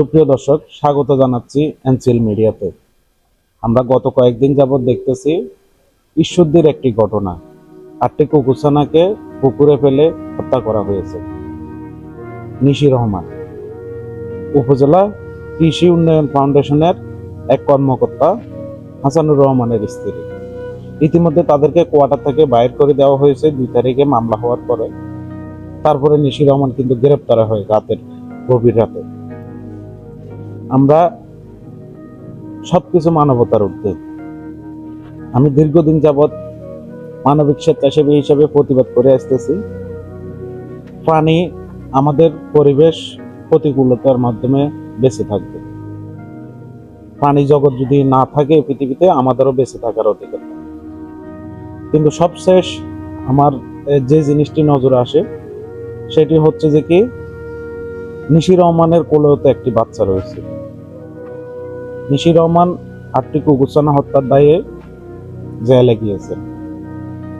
সুপ্রিয় দর্শক, স্বাগত জানাচ্ছি এনসিএল মিডিয়াতে। আমরা গত কয়েকদিন যাবৎ দেখতেছি ঈশ্বরদীর একটি ঘটনা। আটটি কুকুরছানাকে পুকুরে ফেলে হত্যা করা হয়েছে। নিশি রহমান। উপজেলা কৃষি উন্নয়ন ফাউন্ডেশনের এক কর্মকর্তা হাসানুর রহমানের স্ত্রী। ইতিমধ্যে তাদেরকে কোয়ার্টার থেকে বাইর করে দেওয়া হয়েছে। দুই তারিখে মামলা হওয়ার পরে তারপরে নিশি রহমান কিন্তু গ্রেপ্তার হয় রাতের গভীর রাতে। আমরা সবকিছু মানবতার ঊর্ধ্বে। আমি দীর্ঘদিন যাবৎ মানবিক স্বেচ্ছাসেবী হিসেবে প্রতিবাদ করে আসতেছি। প্রাণী আমাদের পরিবেশ প্রতিকূলতার মাধ্যমে বেঁচে থাকবে। প্রাণী জগৎ যদি না থাকে পৃথিবীতে, আমাদেরও বেঁচে থাকার অধিকার। কিন্তু সবশেষ আমার যে জিনিসটি নজরে আসে, সেটি হচ্ছে যে কি নিশি রহমানের কোলেও তো একটি বাচ্চা রয়েছে। নিশি রহমান আটটি কুকুরছানা হত্যার দায়ে জেলে গিয়েছেন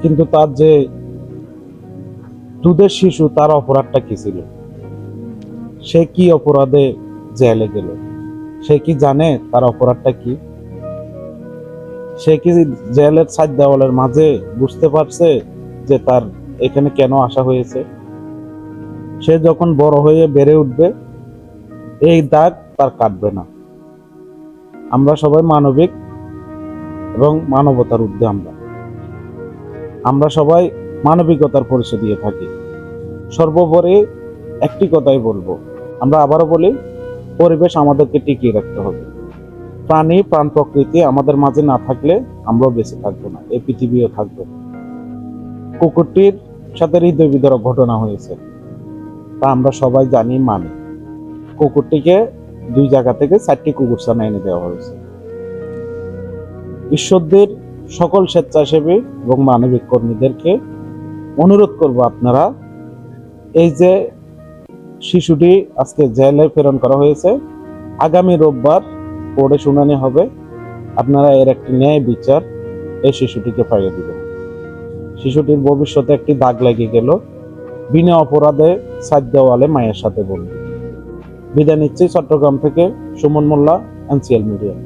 কিন্তু তার যে দুধের শিশু, তার অপরাধটা কি ছিল? সে কি অপরাধে জেলে গেল? সে কি জানে তার অপরাধটা কি? সে কি জেলের সাত দেওয়ালের মাঝে বুঝতে পারছে যে তার এখানে কেন আসা হয়েছে? সে যখন বড় হয়ে বেড়ে উঠবে, এই দাগ তার কাটবে না। আমরা সবাই মানবিক এবং মানবতার ঊর্ধ্বে আমরা। আমরা সবাই মানবিকতার পরিচয় দিয়ে থাকি। সর্বোপরি একটি কথাই বলব, আমরা আবারও বলি, পরিবেশ আমাদেরকে টিকিয়ে রাখতে হবে। প্রাণী, প্রাণ প্রকৃতি আমাদের মাঝে না থাকলে আমরাও বেঁচে থাকব না, এই পৃথিবীও থাকবে কুকুরটির সাথে হৃদয় ঘটনা হয়েছে, তা আমরা সবাই জানি, মানি। কুকুরটিকে দুই জায়গা থেকে চারটি কুকুরছানা এনে দেওয়া হয়েছে। ঈশ্বরদের সকল স্বেচ্ছাসেবী এবং মানবিক কর্মীদেরকে অনুরোধ করব আপনারা, এই যে শিশুটি আজকে জেলে প্রেরণ করা হয়েছে, আগামী রোববার কোর্টে শুনানি হবে। আপনারা এর একটি ন্যায় বিচার এই শিশুটিকে পাইয়ে দিবেন। শিশুটির ভবিষ্যতে একটি দাগ লেগে গেল। বিনা অপরাধে সাজ দেওয়ালে মায়ের সাথে বলবে বিদায় নিচ্ছি চট্টগ্রাম থেকে সুমন মোল্লা এনসিএল মিডিয়া।